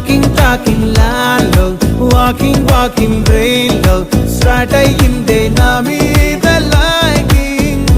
talking talking లాలో walking walking brain start అయ్యిందే నా మీ